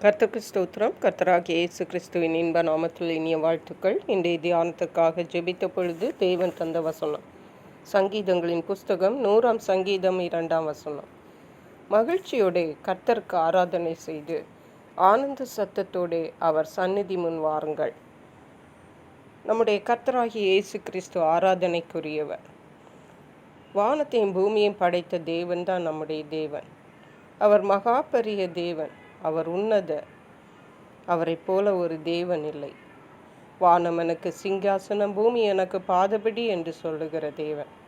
கர்த்தருக்கு ஸ்தோத்திரம். கர்த்தராக இயேசு கிறிஸ்துவின் இன்ப நாமத்தில் இனிய வாழ்த்துக்கள். இன்றைய தியானத்துக்காக ஜெபித்த பொழுது தேவன் தந்த வசனம். சங்கீதங்களின் புஸ்தகம் நூறாம் சங்கீதம் இரண்டாம் வசனம். மகிழ்ச்சியோடே கர்த்தருக்கு ஆராதனை செய்து ஆனந்த சத்தத்தோடே அவர் சந்நிதி முன் வாருங்கள். நம்முடைய கர்த்தராகி இயேசு கிறிஸ்து ஆராதனைக்குரியவர். வானத்தையும் பூமியையும் படைத்த தேவன் தான் நம்முடைய தேவன். அவர் மகாபரிய தேவன். அவர் உன்னத அவரைப் போல ஒரு தேவன் இல்லை. வானம் எனக்கு சிங்காசனம் பூமி எனக்கு பாதபடி என்று சொல்லுகிற தேவன்.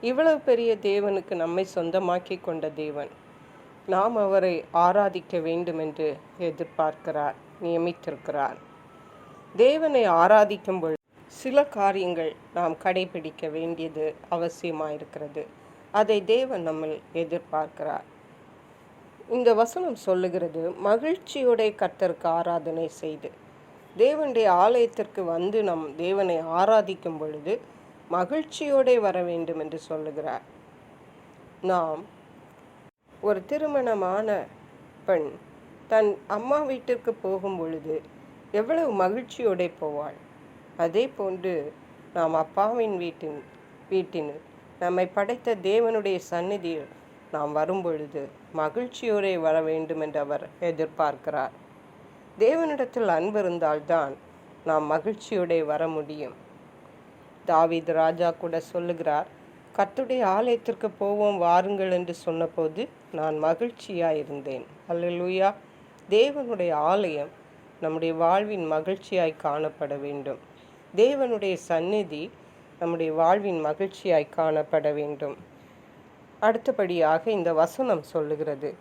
இவ்வளவு பெரிய தேவனுக்கு நம்மை சொந்தமாக்கி கொண்ட தேவன். நாம் அவரை ஆராதிக்க வேண்டும் என்று எதிர்பார்க்கிறார் நியமித்திருக்கிறார். தேவனை ஆராதிக்கும் பொழுது சில காரியங்கள் நாம் கடைபிடிக்க வேண்டியது அவசியமாயிருக்கிறது. அதை தேவன் நம்மில் எதிர்பார்க்கிறார். இந்த வசனம் சொல்லுகிறது மகிழ்ச்சியுடைய கர்த்தருக்கு ஆராதனை செய்து தேவனுடைய ஆலயத்திற்கு வந்து நம் தேவனை ஆராதிக்கும் பொழுது மகிழ்ச்சியோடே வர வேண்டும் என்று சொல்லுகிறார். நாம் ஒரு திருமணமான பெண் தன் அம்மா வீட்டிற்கு போகும் பொழுது எவ்வளவு மகிழ்ச்சியோடே போவாள். அதே போன்று நாம் அப்பாவின் வீட்டின் வீட்டின் நம்மை படைத்த தேவனுடைய சந்நிதியில் நாம் வரும்பொழுது மகிழ்ச்சியோரே வர வேண்டும் என்று அவர் எதிர்பார்க்கிறார். தேவனிடத்தில் அன்பு இருந்தால்தான் நாம் மகிழ்ச்சியோடே வர முடியும். தாவித் ராஜா கூட சொல்லுகிறார் கத்துடைய ஆலயத்திற்கு போவோம் வாருங்கள் என்று சொன்னபோது நான் மகிழ்ச்சியாக இருந்தேன் அல்லூயா தேவனுடைய ஆலயம் நம்முடைய வாழ்வின் மகிழ்ச்சியாய் காணப்பட வேண்டும். தேவனுடைய சந்நிதி நம்முடைய வாழ்வின் மகிழ்ச்சியாய் காணப்பட வேண்டும். அடுத்தபடியாக இந்த வசனம் சொல்லுகிறது.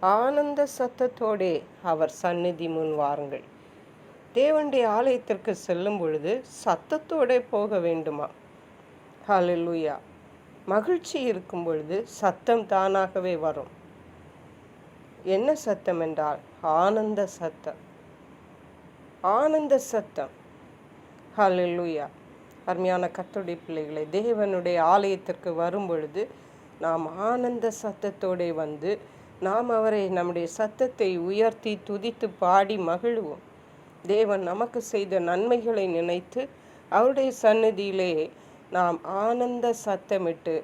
ஆனந்த சத்தத்தோடே அவர் சந்நிதி முன் வாருங்கள். தேவனுடைய ஆலயத்திற்கு செல்லும் பொழுது சத்தத்தோடே போக வேண்டுமா? ஹலலுயா மகிழ்ச்சி இருக்கும் பொழுது சத்தம் தானாகவே வரும். என்ன சத்தம் என்றால் ஆனந்த சத்தம். ஆனந்த சத்தம். ஹலலுயா அருமையான கத்துடைய பிள்ளைகளை தேவனுடைய ஆலயத்திற்கு வரும் பொழுது நாம் ஆனந்த சத்தத்தோடு வந்து நாம் அவரை நம்முடைய சத்தத்தை உயர்த்தி துதித்து பாடி மகிழ்வோம். தேவன் நமக்கு செய்த நன்மைகளை நினைத்து அவருடைய சன்னதியிலே நாம் ஆனந்த சத்தமிட்டு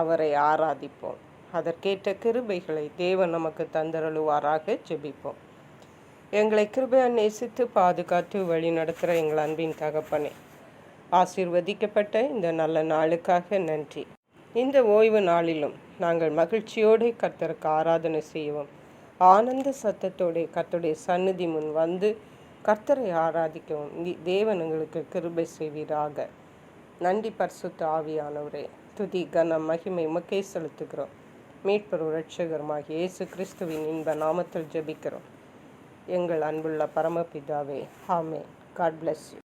அவரை ஆராதிப்போம். அதற்கேற்ற கிருபைகளை தேவன் நமக்கு தந்தருளுவாராக ஜெபிப்போம். எங்களை கிருபையை நேசித்து பாதுகாத்து வழி நடத்துகிற எங்கள் அன்பின் தகப்பனே ஆசீர்வதிக்கப்பட்ட இந்த நல்ல நாளுக்காக நன்றி. இந்த ஓய்வு நாளிலும் நாங்கள் மகிழ்ச்சியோடு கர்த்தருக்கு ஆராதனை செய்வோம். ஆனந்த சத்தத்தோடு கர்த்தருடைய சந்நிதி முன் வந்து கர்த்தரை ஆராதிக்கவும். தேவன் எங்களுக்கு கிருபை செய்வீராக. நன்றி பரிசுத்த ஆவியானவரே. துதி கன மகிமை உமக்கே செலுத்துகிறோம். மீட்பர் ரட்சகருமாக இயேசு கிறிஸ்துவின் இன்ப நாமத்தில் ஜெபிக்கிறோம். எங்கள் அன்புள்ள பரமபிதாவே ஹாமே காட் பிளஸ் யூ